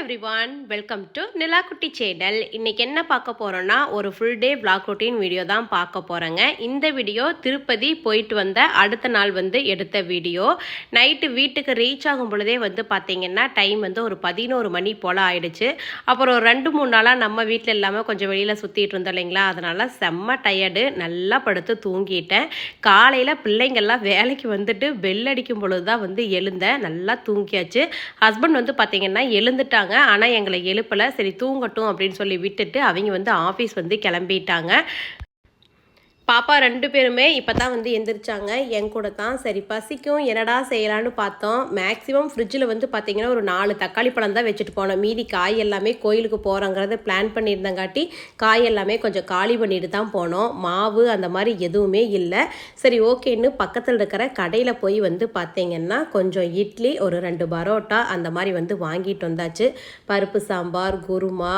Everyone welcome to Nilakutti channel இன்றைக்கி என்ன பார்க்க போகிறோன்னா ஒரு full day vlog routine video தான் பார்க்க போகிறேங்க இந்த வீடியோ திருப்பதி போயிட்டு வந்த அடுத்த நாள் வந்து எடுத்த வீடியோ நைட்டு வீட்டுக்கு ரீச் ஆகும் பொழுதே வந்து பார்த்தீங்கன்னா டைம் வந்து ஒரு பதினோரு மணி போல் ஆயிடுச்சு. அப்புறம் ஒரு ரெண்டு மூணு நாளாக நம்ம வீட்டில் இல்லாமல் கொஞ்சம் வெளியில் சுற்றிட்டு இருந்தோம் இல்லைங்களா? அதனால் செம்ம டயர்டு நல்லா படுத்து தூங்கிட்டேன். காலையில் பிள்ளைங்கள்லாம் வேலைக்கு வந்துட்டு பெல் அடிக்கும் பொழுது தான் வந்து எழுந்தேன். நல்லா தூங்கியாச்சு. ஹஸ்பண்ட் வந்து பார்த்தீங்கன்னா எழுந்துட்டாங்க. ஆனால் எங்களை எழுப்பலை. சரி தூங்கட்டும் அப்படின்னு சொல்லி விட்டுட்டு அவங்க வந்து ஆஃபீஸ் வந்து கிளம்பிட்டாங்க. பாப்பா ரெண்டு பேருமே இப்போ தான் வந்து எந்திரிச்சாங்க. என் கூட தான் சரி பசிக்கும் என்னடா செய்யலான்னு பார்த்தோம். மேக்ஸிமம் ஃப்ரிட்ஜில் வந்து பார்த்தீங்கன்னா ஒரு நாலு தக்காளி பழம் தான் வச்சுட்டு போனோம். மீதி காய் எல்லாமே கோயிலுக்கு போகிறோங்கிறத பிளான் பண்ணியிருந்தங்காட்டி காய் எல்லாமே கொஞ்சம் காலி பண்ணிட்டு தான் போனோம். மாவு அந்த மாதிரி எதுவுமே இல்லை. சரி ஓகேன்னு பக்கத்தில் இருக்கிற கடையில் போய் வந்து பார்த்தீங்கன்னா கொஞ்சம் இட்லி ஒரு ரெண்டு பரோட்டா அந்த மாதிரி வந்து வாங்கிட்டு வந்தாச்சு. பருப்பு சாம்பார் குருமா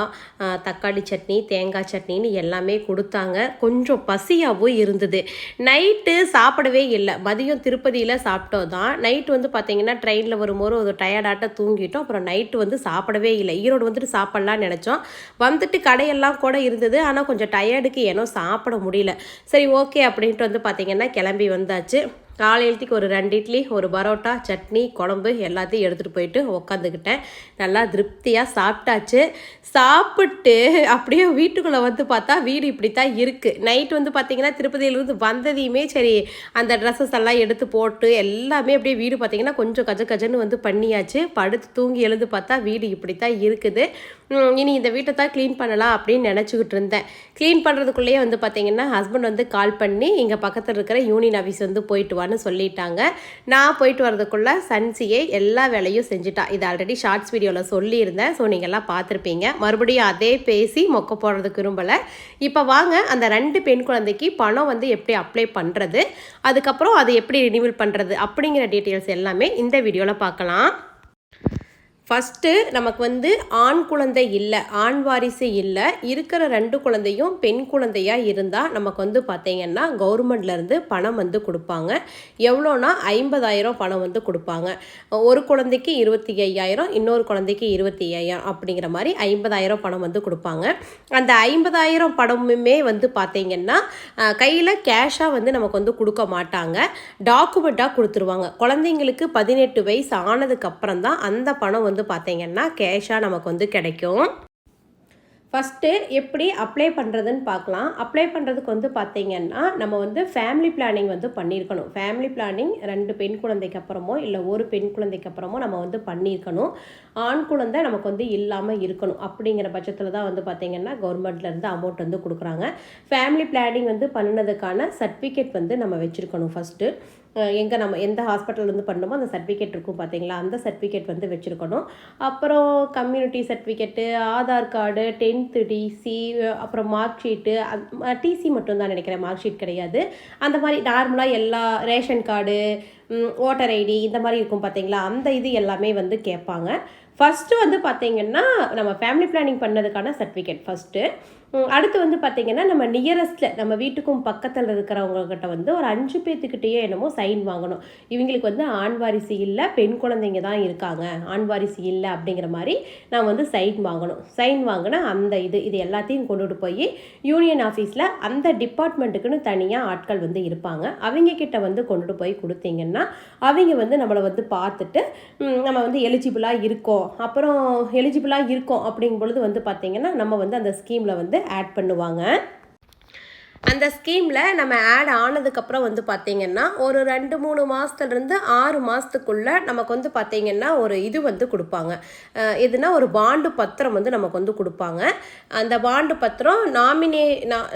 தக்காளி சட்னி தேங்காய் சட்னின்னு எல்லாமே கொடுத்தாங்க. கொஞ்சம் பசியாகவும் இருந்தது. நைட்டு சாப்பிடவே இல்லை. மதியம் திருப்பதியில் சாப்பிட்டோம் தான். நைட் வந்து பார்த்தீங்கன்னா ட்ரெயினில் வரும்போது ஒரு டயர்டாட்ட தூங்கிட்டோம். அப்புறம் நைட்டு வந்து சாப்பிடவே இல்லை. ஈரோடு வந்துட்டு சாப்பிட்லான்னு நினச்சோம். வந்துட்டு கடையெல்லாம் கூட இருந்தது. ஆனால் கொஞ்சம் டயர்டுக்கு ஏனோ சாப்பிட முடியல. சரி ஓகே அப்படின்ட்டு வந்து பார்த்தீங்கன்னா கிளம்பி வந்தாச்சு. காலையிலத்துக்கு ஒரு ரெண்டு இட்லி ஒரு பரோட்டா சட்னி குழம்பு எல்லாத்தையும் எடுத்துகிட்டு போயிட்டு உக்காந்துக்கிட்டேன். நல்லா திருப்தியாக சாப்பிட்டாச்சு. சாப்பிட்டு அப்படியே வீட்டுக்குள்ளே வந்து பார்த்தா வீடு இப்படி தான் இருக்குது நைட் வந்து பார்த்தீங்கன்னா திருப்பதியிலேருந்து வந்ததையுமே சரி அந்த ட்ரெஸ்ஸஸ் எல்லாம் எடுத்து போட்டு எல்லாமே அப்படியே வீடு பார்த்தீங்கன்னா கொஞ்சம் கஜ கஜன்னு வந்து பண்ணியாச்சு. படுத்து தூங்கி எழுந்து பார்த்தா வீடு இப்படி தான் இருக்குது இனி இந்த வீட்டை தான் க்ளீன் பண்ணலாம் அப்படின்னு நினச்சிக்கிட்டு இருந்தேன். க்ளீன் பண்ணுறதுக்குள்ளேயே வந்து பார்த்தீங்கன்னா ஹஸ்பண்ட் வந்து கால் பண்ணி இங்கே பக்கத்தில் இருக்கிற யூனியன் ஆஃபீஸ் வந்து போயிட்டு வான்னு சொல்லிட்டாங்க. நான் போயிட்டு வரதுக்குள்ளே சன்சியை எல்லா வேலையும் செஞ்சுட்டா. இது ஆல்ரெடி ஷார்ட்ஸ் வீடியோவில் சொல்லியிருந்தேன். ஸோ நீங்கள் எல்லாம் பார்த்துருப்பீங்க. மறுபடியும் அதே பேசி மொக்க போடுறதுக்கு விரும்பலை. இப்போ வாங்க அந்த ரெண்டு பெண் குழந்தைக்கு பணம் வந்து எப்படி அப்ளை பண்ணுறது அதுக்கப்புறம் அதை எப்படி ரினிவல் பண்ணுறது அப்படிங்கிற டீட்டெயில்ஸ் எல்லாமே இந்த வீடியோவில் பார்க்கலாம். ஃபஸ்ட்டு நமக்கு வந்து ஆண் குழந்தை இல்லை ஆண் வாரிசு இல்லை இருக்கிற ரெண்டு குழந்தையும் பெண் குழந்தையாக இருந்தால் நமக்கு வந்து பார்த்திங்கன்னா கவர்மெண்ட்லேருந்து பணம் வந்து கொடுப்பாங்க. எவ்வளோனா ஐம்பதாயிரம் பணம் வந்து கொடுப்பாங்க. ஒரு குழந்தைக்கு இருபத்தி ஐயாயிரம் இன்னொரு குழந்தைக்கு இருபத்தி ஐயாயிரம் அப்படிங்கிற மாதிரி ஐம்பதாயிரம் பணம் வந்து கொடுப்பாங்க. அந்த ஐம்பதாயிரம் பணமுமே வந்து பார்த்திங்கன்னா கையில் கேஷாக வந்து நமக்கு வந்து கொடுக்க மாட்டாங்க. டாக்குமெண்ட்டாக கொடுத்துருவாங்க. குழந்தைங்களுக்கு பதினெட்டு வயசு ஆனதுக்கப்புறம் தான் அந்த பணம் வந்து பார்த்தீங்கன்னா கேஷாக நமக்கு வந்து கிடைக்கும். ஃபஸ்ட்டு எப்படி அப்ளை பண்ணுறதுன்னு பார்க்கலாம். அப்ளை பண்ணுறதுக்கு வந்து பார்த்தீங்கன்னா நம்ம வந்து ஃபேமிலி பிளானிங் வந்து பண்ணியிருக்கணும். ஃபேமிலி பிளானிங் ரெண்டு பெண் குழந்தைக்கு அப்புறமோ இல்லை ஒரு பெண் குழந்தைக்கு அப்புறமோ நம்ம வந்து பண்ணியிருக்கணும். ஆண் குழந்தை நமக்கு வந்து இல்லாமல் இருக்கணும். அப்படிங்கிற பட்சத்தில் தான் வந்து பார்த்தீங்கன்னா கவர்மெண்ட்லேருந்து அமௌண்ட் வந்து கொடுக்குறாங்க. ஃபேமிலி பிளானிங் வந்து பண்ணினதுக்கான சர்டிஃபிகேட் வந்து நம்ம வச்சுருக்கணும் ஃபஸ்ட்டு எங்கே நம்ம எந்த ஹாஸ்பிட்டல்லேருந்து பண்ணணுமோ அந்த சர்டிஃபிகேட் இருக்கும் பார்த்தீங்களா அந்த சர்டிஃபிகேட் வந்து வச்சுருக்கணும். அப்புறம் community certificate Aadhaar card tenth TC அப்புறம் மார்க் ஷீட்டு டிசி மட்டும் தான் நினைக்கிறேன் மார்க் ஷீட் கிடையாது. அந்த மாதிரி நார்மலாக எல்லா ரேஷன் கார்டு ஓட்டர் ஐடி இந்த மாதிரி இருக்கும் பார்த்தீங்களா? அந்த இது எல்லாமே வந்து கேட்பாங்க. ஃபஸ்ட்டு வந்து பார்த்தீங்கன்னா நம்ம ஃபேமிலி பிளானிங் பண்ணதுக்கான சர்டிஃபிகேட் ஃபஸ்ட்டு அடுத்து வந்து பார்த்தீங்கன்னா நம்ம நியரஸ்ட்டில் நம்ம வீட்டுக்கும் பக்கத்தில் இருக்கிறவங்கக்கிட்ட வந்து ஒரு அஞ்சு பேர்த்துக்கிட்டேயே என்னமோ சைன் வாங்கணும். இவங்களுக்கு வந்து ஆண் வாரிசு இல்லை பெண் குழந்தைங்க தான் இருக்காங்க. ஆண் வாரிசு இல்லை அப்படிங்கிற மாதிரி நான் வந்து சைன் வாங்கணும். சைன் வாங்கினா அந்த இது இது எல்லாத்தையும் கொண்டுட்டு போய் யூனியன் ஆஃபீஸில் அந்த டிபார்ட்மெண்ட்டுக்குன்னு தனியாக ஆட்கள் வந்து இருப்பாங்க. அவங்கக்கிட்ட வந்து கொண்டுட்டு போய் கொடுத்தீங்கன்னா அவங்க வந்து நம்மளை வந்து பார்த்துட்டு நம்ம வந்து எலிஜிபிளாக இருக்கோம். அப்புறம் எலிஜிபிளாக இருக்கோம் அப்படிங்கும் பொழுது வந்து பார்த்திங்கன்னா நம்ம வந்து அந்த ஸ்கீமில் வந்து ஆட் பண்ணுவாங்க. அந்த ஸ்கீமில் நம்ம ஆட் ஆனதுக்கப்புறம் வந்து பார்த்தீங்கன்னா ஒரு ரெண்டு மூணு மாதத்துலேருந்து ஆறு மாதத்துக்குள்ளே நமக்கு வந்து பார்த்தீங்கன்னா ஒரு இது வந்து கொடுப்பாங்க. எதுனா ஒரு பாண்டு பத்திரம் வந்து நமக்கு வந்து கொடுப்பாங்க. அந்த பாண்டு பத்திரம் நாமினே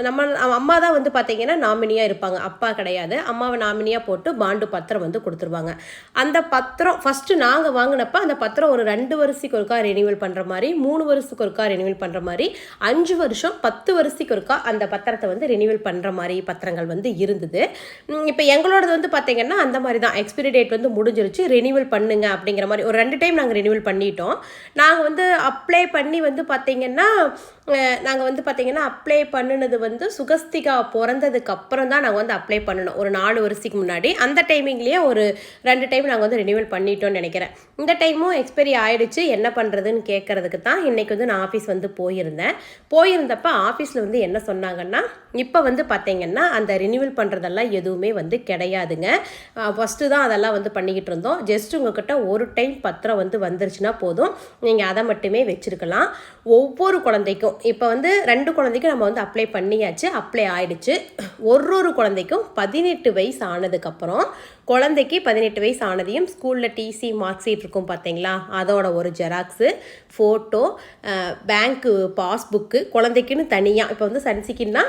நம்ம அம்மா தான் வந்து பார்த்தீங்கன்னா நாமினியாக இருப்பாங்க. அப்பா கிடையாது. அம்மாவை நாமினியாக போட்டு பாண்டு பத்திரம் வந்து கொடுத்துருவாங்க. அந்த பத்திரம் ஃபஸ்ட்டு நாங்கள் வாங்கினப்ப அந்த பத்திரம் ஒரு ரெண்டு வருஷத்துக்கு ஒருக்கா ரினியூவல் பண்ணுற மாதிரி மூணு வருஷத்துக்கு ஒருக்கா ரினியூவல் பண்ணுற மாதிரி அஞ்சு வருஷம் பத்து வருஷத்துக்கு ஒருக்கா அந்த பத்திரத்தை வந்து ரினியூவல் பண்ணுற மாதிரி பத்திரங்கள் வந்து இருந்தது. இப்போ எங்களோடது வந்து பார்த்தீங்கன்னா அந்த மாதிரி தான். எக்ஸ்பிரி டேட் வந்து முடிஞ்சிருச்சு. ரினியூவல் பண்ணுங்க அப்படிங்கிற மாதிரி ஒரு ரெண்டு டைம் நாங்கள் ரினியூவல் பண்ணிட்டோம். நாங்கள் வந்து அப்ளை பண்ணி வந்து பார்த்தீங்கன்னா நாங்கள் வந்து பார்த்திங்கன்னா அப்ளை பண்ணினது வந்து சுகஸ்திகா பிறந்ததுக்கு அப்புறம் தான் நாங்கள் வந்து அப்ளை பண்ணணும். ஒரு நாலு வருஷத்துக்கு முன்னாடி. அந்த டைமிங்லேயே ஒரு ரெண்டு டைம் நாங்கள் வந்து ரினியூவல் பண்ணிட்டோம்னு நினைக்கிறேன். இந்த டைமும் எக்ஸ்பைரி ஆயிடுச்சு. என்ன பண்ணுறதுன்னு கேட்குறதுக்கு தான் இன்றைக்கி வந்து நான் ஆஃபீஸ் வந்து போயிருந்தேன். போயிருந்தப்போ ஆஃபீஸில் வந்து என்ன சொன்னாங்கன்னா இப்போ வந்து பார்த்தீங்கன்னா அந்த ரினியூவல் பண்ணுறதெல்லாம் எதுவுமே வந்து கிடையாதுங்க. ஃபஸ்ட்டு தான் அதெல்லாம் வந்து பண்ணிக்கிட்டு இருந்தோம். ஜஸ்ட் உங்ககிட்ட ஒரு டைம் பத்திரம் வந்து வந்துருச்சுன்னா போதும். நீங்கள் அதை மட்டுமே வச்சுருக்கலாம். ஒவ்வொரு குழந்தைக்கும் இப்போ வந்து ரெண்டு குழந்தைக்கும் நம்ம வந்து அப்ளை பண்ணியாச்சு அப்ளை ஆயிடுச்சு. ஒரு ஒரு குழந்தைக்கும் பதினெட்டு வயசு ஆனதுக்கப்புறம் குழந்தைக்கு பதினெட்டு வயசு ஆனதையும் ஸ்கூலில் டிசி மார்க் ஷீட் இருக்கும் பார்த்தீங்களா? அதோட ஒரு ஜெராக்ஸு ஃபோட்டோ பேங்க்கு பாஸ்புக்கு குழந்தைக்குன்னு தனியாக இப்போ வந்து சன்சிக்குன்னா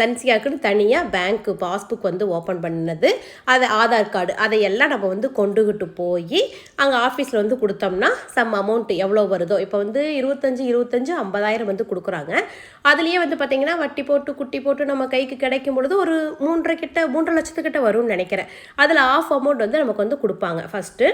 சன்சியாக்குன்னு தனியாக பேங்க்கு பாஸ்புக் வந்து ஓப்பன் பண்ணது அது ஆதார் கார்டு அதையெல்லாம் நம்ம வந்து கொண்டுகிட்டு போய் அங்கே ஆஃபீஸில் வந்து கொடுத்தோம்னா சம் அமௌண்ட் எவ்வளோ வருதோ இப்போ வந்து இருபத்தஞ்சி இருபத்தஞ்சு ஐம்பதாயிரம் வந்து கொடுக்குறாங்க. அதுலேயே வந்து பார்த்திங்கன்னா வட்டி போட்டு குட்டி போட்டு நம்ம கைக்கு கிடைக்கும் பொழுது ஒரு மூன்றரை கிட்ட மூன்றரை லட்சத்துக்கிட்ட வரும்னு நினைக்கிறேன். அதில் ஆஃப் அமௌண்ட் வந்து நமக்கு வந்து கொடுப்பாங்க. ஃபஸ்ட்டு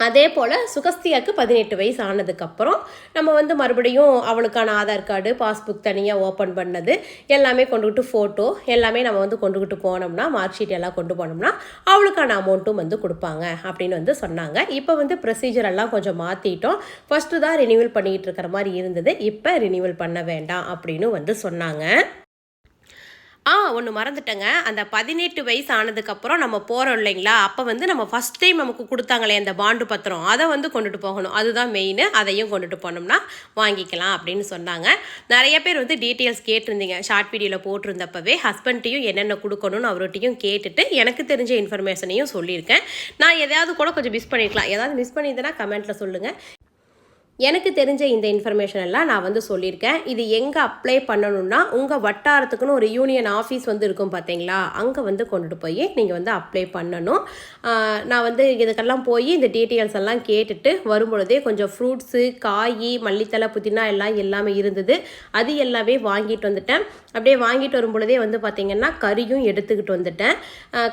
அதே போல் சுகஸ்தியாக்கு பதினெட்டு வயசு ஆனதுக்கப்புறம் நம்ம வந்து மறுபடியும் அவளுக்கான ஆதார் கார்டு பாஸ்புக் தனியாக ஓப்பன் பண்ணது எல்லாமே கொண்டுக்கிட்டு ஃபோட்டோ எல்லாமே நம்ம வந்து கொண்டுக்கிட்டு போனோம்னா மார்க் ஷீட் எல்லாம் கொண்டு போனோம்னா அவளுக்கான அமௌண்ட்டும் வந்து கொடுப்பாங்க அப்படின்னு வந்து சொன்னாங்க. இப்போ வந்து ப்ரொசீஜர் எல்லாம் கொஞ்சம் மாற்றிட்டோம் ஃபஸ்ட்டு தான் ரினியூவல் பண்ணிக்கிட்டு இருக்கிற மாதிரி இருந்தது. இப்போ ரினியூவல் பண்ண வேண்டாம் அப்படின்னு வந்து சொன்னாங்க. ஆ ஒன்று மறந்துட்டேங்க. அந்த பதினெட்டு வயசு ஆனதுக்கப்புறம் நம்ம போகிறோம் இல்லைங்களா? அப்போ வந்து நம்ம ஃபஸ்ட் டைம் நமக்கு கொடுத்தாங்களே அந்த பாண்டு பத்திரம். அதை வந்து கொண்டுட்டு போகணும். அதுதான் மெயின் அதையும் கொண்டுட்டு போனோம்னா வாங்கிக்கலாம் அப்படின்னு சொன்னாங்க. நிறைய பேர் வந்து டீட்டெயில்ஸ் கேட்டிருந்தீங்க. ஷார்ட் வீடியோவில் போட்டிருந்தப்பவே ஹஸ்பண்ட்டையும் என்னென்ன கொடுக்கணும்னு அவர்கிட்டையும் கேட்டுட்டு எனக்கு தெரிஞ்ச இன்ஃபர்மேஷனையும் சொல்லியிருக்கேன். நான் எதாவது கூட கொஞ்சம் மிஸ் பண்ணியிருக்கலாம் ஏதாவது மிஸ் பண்ணியிருந்தேன்னா கமெண்ட்டில் சொல்லுங்கள் எனக்கு தெரிஞ்ச இந்த இன்ஃபர்மேஷன் எல்லாம் நான் வந்து சொல்லியிருக்கேன். இது எங்கே அப்ளை பண்ணணும்னா உங்கள் வட்டாரத்துக்குன்னு ஒரு யூனியன் ஆஃபீஸ் வந்து இருக்கும் பார்த்தீங்களா அங்கே வந்து கொண்டுட்டு போய் நீங்கள் வந்து அப்ளை பண்ணணும். நான் வந்து இதுக்கெல்லாம் போய் இந்த டீட்டெயில்ஸ் எல்லாம் கேட்டுட்டு வரும்பொழுதே கொஞ்சம் ஃப்ரூட்ஸு காய் மல்லித்தலை புதினா எல்லாம் எல்லாமே இருந்தது. அது எல்லாமே வாங்கிட்டு வந்துட்டேன். அப்படியே வாங்கிட்டு வரும்பொழுதே வந்து பார்த்திங்கன்னா கறியும் எடுத்துக்கிட்டு வந்துட்டேன்.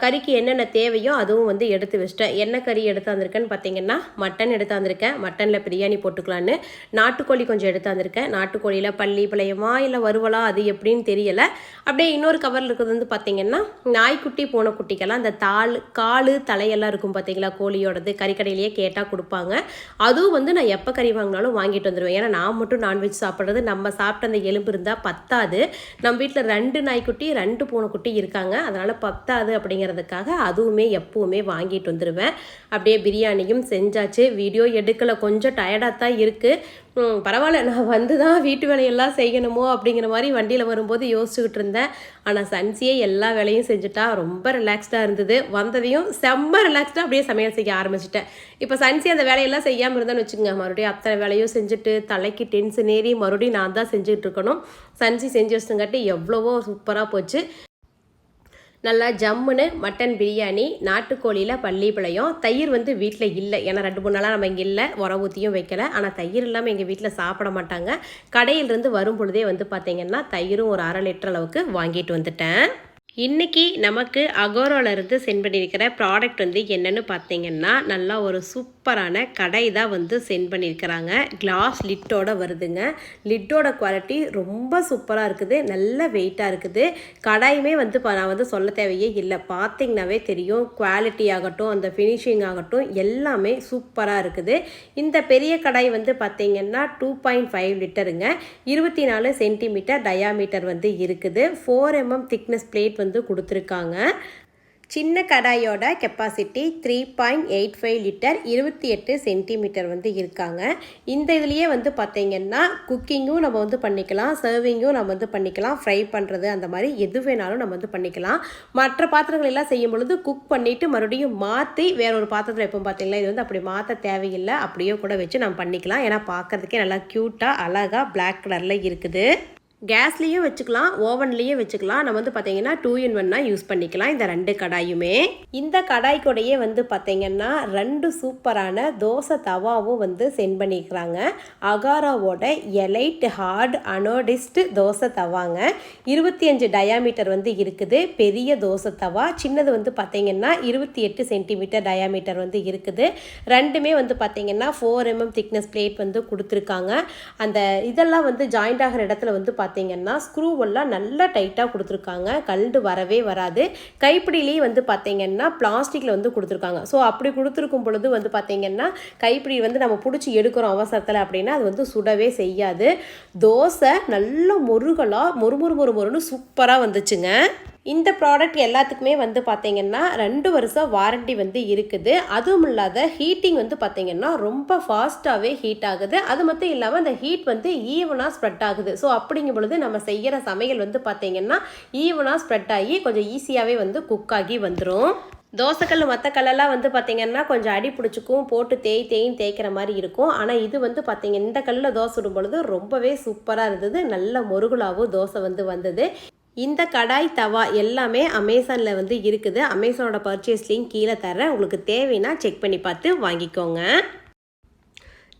கறிக்கு என்னென்ன தேவையோ அதுவும் வந்து எடுத்து வச்சிட்டேன். என்ன கறி எடுத்து வந்திருக்கேன்னு பார்த்தீங்கன்னா மட்டன் எடுத்து வந்திருக்கேன். மட்டனில் பிரியாணி போட்டுக்கலாம். போட்டுக்கலான்னு நாட்டுக்கோழி கொஞ்சம் எடுத்து வந்திருக்கேன் நாட்டுக்கோழியில் பள்ளி பிள்ளையமா இல்லை வருவலா அது எப்படின்னு தெரியலை. அப்படியே இன்னொரு கவரில் இருக்கிறது வந்து பார்த்தீங்கன்னா நாய்க்குட்டி பூனைக்குட்டிக்கெல்லாம் அந்த தாள் கால் தலையெல்லாம் இருக்கும் பார்த்தீங்களா கோழியோடது கறிக்கடையிலேயே கேட்டால் கொடுப்பாங்க. அதுவும் வந்து நான் எப்போ கறி வாங்கினாலும் வாங்கிட்டு வந்துடுவேன் ஏன்னா நான் மட்டும் நான்வெஜ் சாப்பிட்றது நம்ம சாப்பிட்ட அந்த எலும்பு இருந்தால் பத்தாது. நம்ம வீட்டில் ரெண்டு நாய்க்குட்டி ரெண்டு பூனைக்குட்டி இருக்காங்க. அதனால் பத்தாது அப்படிங்கிறதுக்காக அதுவுமே எப்போவுமே வாங்கிட்டு வந்துடுவேன் அப்படியே பிரியாணியும் செஞ்சாச்சு. வீடியோ எடுக்கலை. கொஞ்சம் டயர்டாக தான் இருக்குது பரவாயில்ல நான் வந்து தான் வீட்டு வேலையெல்லாம் செய்யணுமோ அப்படிங்கிற மாதிரி வண்டியில் வரும்போது யோசிச்சுக்கிட்டு இருந்தேன். ஆனால் சன்சியே எல்லா வேலையும் செஞ்சுட்டா ரொம்ப ரிலாக்ஸ்டாக இருந்தது. வந்ததையும் செம்ம ரிலாக்ஸ்டாக அப்படியே சமையல் செய்ய ஆரம்பிச்சிட்டேன். இப்போ சன்சி அந்த வேலையெல்லாம் செய்யாமல் இருந்தேன்னு வச்சுக்கோங்க. மறுபடியும் அத்தனை வேலையும் செஞ்சுட்டு தலைக்கு டென்ஷன் ஏறி மறுபடியும் நான் தான் செஞ்சுட்டு இருக்கணும். சன்சி செஞ்சு வச்சுங்காட்டி எவ்வளவோ சூப்பராக போச்சு. நல்லா ஜம்முன்னு மட்டன் பிரியாணி நாட்டுக்கோழியில் பள்ளி பிழையும் தயிர் வந்து வீட்டில் இல்லை. ஏன்னா ரெண்டு மூணு நாளாக நம்ம இங்கே இல்லை உர ஊற்றியும் வைக்கலை. ஆனால் தயிர் இல்லாமல் எங்கள் வீட்டில் சாப்பிட மாட்டாங்க. கடையிலிருந்து வரும் பொழுதே வந்து பார்த்தீங்கன்னா தயிரும் ஒரு அரை லிட்டர் அளவுக்கு வாங்கிட்டு வந்துட்டேன். இன்றைக்கி நமக்கு அகோரோல இருந்து சென்ட் பண்ணியிருக்கிற ப்ராடக்ட் வந்து என்னென்னு பார்த்தீங்கன்னா நல்லா ஒரு சூப் சூப்பரான கடை தான் வந்து சென்ட் பண்ணியிருக்கிறாங்க. கிளாஸ் லிட்டோட வருதுங்க. லிட்டோட குவாலிட்டி ரொம்ப சூப்பராக இருக்குது. நல்ல வெயிட்டாக இருக்குது. கடாயுமே வந்து இப்போ நான் வந்து சொல்ல தேவையே இல்லை. பார்த்திங்கனாவே தெரியும். குவாலிட்டி ஆகட்டும் அந்த ஃபினிஷிங் ஆகட்டும் எல்லாமே சூப்பராக இருக்குது. இந்த பெரிய கடாய் வந்து பார்த்திங்கன்னா டூ பாயிண்ட் ஃபைவ் லிட்டருங்க. இருபத்தி நாலு சென்டிமீட்டர் டயாமீட்டர் வந்து இருக்குது. ஃபோர் எம்எம் திக்னஸ் பிளேட் வந்து கொடுத்துருக்காங்க. சின்ன கடாயோட capacity three point eight five litre இருபத்தி எட்டு சென்டிமீட்டர் வந்து இருக்காங்க. இந்த இதுலேயே வந்து பார்த்திங்கன்னா குக்கிங்கும் நம்ம வந்து பண்ணிக்கலாம் சர்விங்கும் நம்ம வந்து பண்ணிக்கலாம் ஃப்ரை பண்ணுறது அந்த மாதிரி எது வேணாலும் நம்ம வந்து பண்ணிக்கலாம். மற்ற பாத்திரங்கள் எல்லாம் செய்யும் பொழுது குக் பண்ணிவிட்டு மறுபடியும் மாற்றி வேற ஒரு பாத்திரத்தில் எப்போ பார்த்திங்கன்னா இது வந்து அப்படி மாற்ற தேவையில்லை. அப்படியே கூட வச்சு நம்ம பண்ணிக்கலாம். ஏன்னா பார்க்கறதுக்கே நல்லா க்யூட்டாக அழகாக பிளாக் கலரில் இருக்குது. கேஸ்லேயும் வச்சுக்கலாம் ஓவன்லேயும் வச்சுக்கலாம். நம்ம வந்து பார்த்தீங்கன்னா டூ இன் ஒன்னாக யூஸ் பண்ணிக்கலாம் இந்த ரெண்டு கடாயுமே. இந்த கடாய் கூடையே வந்து பார்த்தீங்கன்னா ரெண்டு சூப்பரான தோசை தவாவும் வந்து சென்ட் பண்ணிக்கிறாங்க. அகாராவோட எலைட் ஹார்ட் அனோடிஸ்ட் தோசை தவாங்க. இருபத்தி அஞ்சு டயாமீட்டர் வந்து இருக்குது. பெரிய தோசை தவா. சின்னது வந்து பார்த்தீங்கன்னா இருபத்தி எட்டு சென்டிமீட்டர் டயாமீட்டர் வந்து இருக்குது. ரெண்டுமே வந்து பார்த்தீங்கன்னா ஃபோர் எம்எம் திக்னஸ் பிளேட் வந்து கொடுத்துருக்காங்க. அந்த இதெல்லாம் வந்து ஜாயிண்ட் ஆகிற இடத்துல வந்து பார்த்தீங்கன்னா ஸ்க்ரூவெல்லாம் நல்லா டைட்டாக கொடுத்துருக்காங்க. கல்டு வரவே வராது. கைப்பிடிலேயே வந்து பார்த்தீங்கன்னா பிளாஸ்டிக்கில் வந்து கொடுத்துருக்காங்க. ஸோ அப்படி கொடுத்துருக்கும் பொழுது வந்து பார்த்தீங்கன்னா கைப்பிடி வந்து நம்ம பிடிச்சி எடுக்கிறோம் அவசரத்தில் அப்படின்னா அது வந்து சுடவே செய்யாது. தோசை நல்ல முருகலாக மொறு மொறு மொறு மொறுன்னு சூப்பராக வந்துச்சுங்க. இந்த ப்ராடக்ட் எல்லாத்துக்குமே வந்து பார்த்தீங்கன்னா ரெண்டு வருஷம் வாரண்டி வந்து இருக்குது. அதுவும் இல்லாத ஹீட்டிங் வந்து பார்த்தீங்கன்னா ரொம்ப ஃபாஸ்ட்டாகவே ஹீட் ஆகுது. அது மட்டும் இல்லாமல் அந்த ஹீட் வந்து ஈவனாக ஸ்ப்ரெட் ஆகுது. ஸோ அப்படிங்கும் பொழுது நம்ம செய்கிற சமையல் வந்து பார்த்தீங்கன்னா ஈவனாக ஸ்ப்ரெட் ஆகி கொஞ்சம் ஈஸியாகவே வந்து குக் ஆகி வந்துடும் தோசைக்கல் மற்ற கல்லெல்லாம் வந்து பார்த்திங்கன்னா கொஞ்சம் அடி பிடிச்சிக்கும் போட்டு தேய் தேயும் தேய்க்கிற மாதிரி இருக்கும். ஆனால் இது வந்து பார்த்திங்க இந்த கல்லில் தோசை விடும் பொழுது ரொம்பவே சூப்பராக இருந்தது. நல்ல முருகுலாவும் தோசை வந்து வந்தது. இந்த கடாய் தவா எல்லாமே அமேசானில் வந்து இருக்குது. அமேசானோட பர்ச்சேஸ் லிங்க் கீழே தரேன் உங்களுக்கு தேவைன்னா செக் பண்ணி பார்த்து வாங்கிக்கோங்க.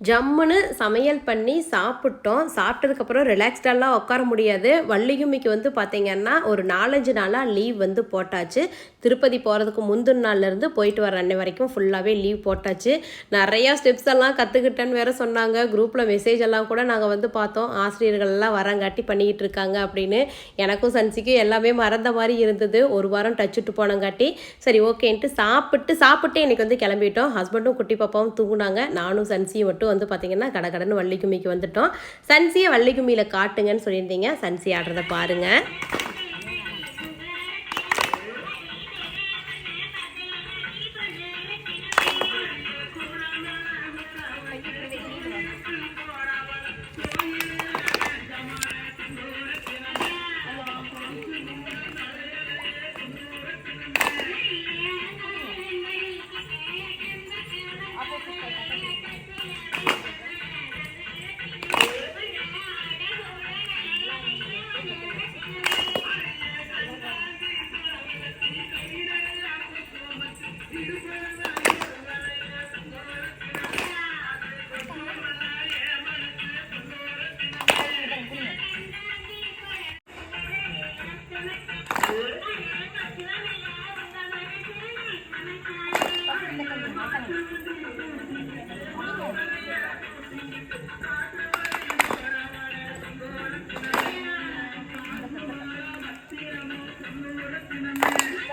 ஜம்முன்னு சமையல் பண்ணி சாப்பிட்டோம். சாப்பிட்டதுக்கப்புறம் ரிலாக்ஸ்டெல்லாம் உட்கார முடியாது. வள்ளிகுமிக்கு வந்து பார்த்திங்கன்னா ஒரு நாலஞ்சு நாளாக லீவ் வந்து போட்டாச்சு. திருப்பதி போகிறதுக்கு முந்தின நாள்லேருந்து போயிட்டு வர அன்னை வரைக்கும் ஃபுல்லாகவே லீவ் போட்டாச்சு. நிறையா ஸ்டெப்ஸ் எல்லாம் கற்றுக்கிட்டேன்னு வேற சொன்னாங்க. குரூப்பில் மெசேஜ் எல்லாம் கூட நாங்கள் வந்து பார்த்தோம். ஆசிரியர்கள் எல்லாம் வரங்காட்டி பண்ணிக்கிட்டு இருக்காங்க அப்படின்னு எனக்கும் சன்சிக்கும் எல்லாமே மறந்த மாதிரி இருந்தது. ஒரு வாரம் டச்சுட்டு போனங்காட்டி சரி ஓகேன்ட்டு சாப்பிட்டு சாப்பிட்டு இன்றைக்கி வந்து கிளம்பிட்டோம். ஹஸ்பண்டும் குட்டி பாப்பாவும் தூங்குனாங்க. நானும் சன்சியும் மட்டும் வந்து பார்த்தீங்கன்னா கடகடன்னு வள்ளிக்கும்மிக்கு வந்துட்டோம். சன்சியை வள்ளிக்கும்மியில் காட்டுங்கன்னு சொல்லியிருந்தீங்க. சன்சி ஆடுறதை பாருங்கள்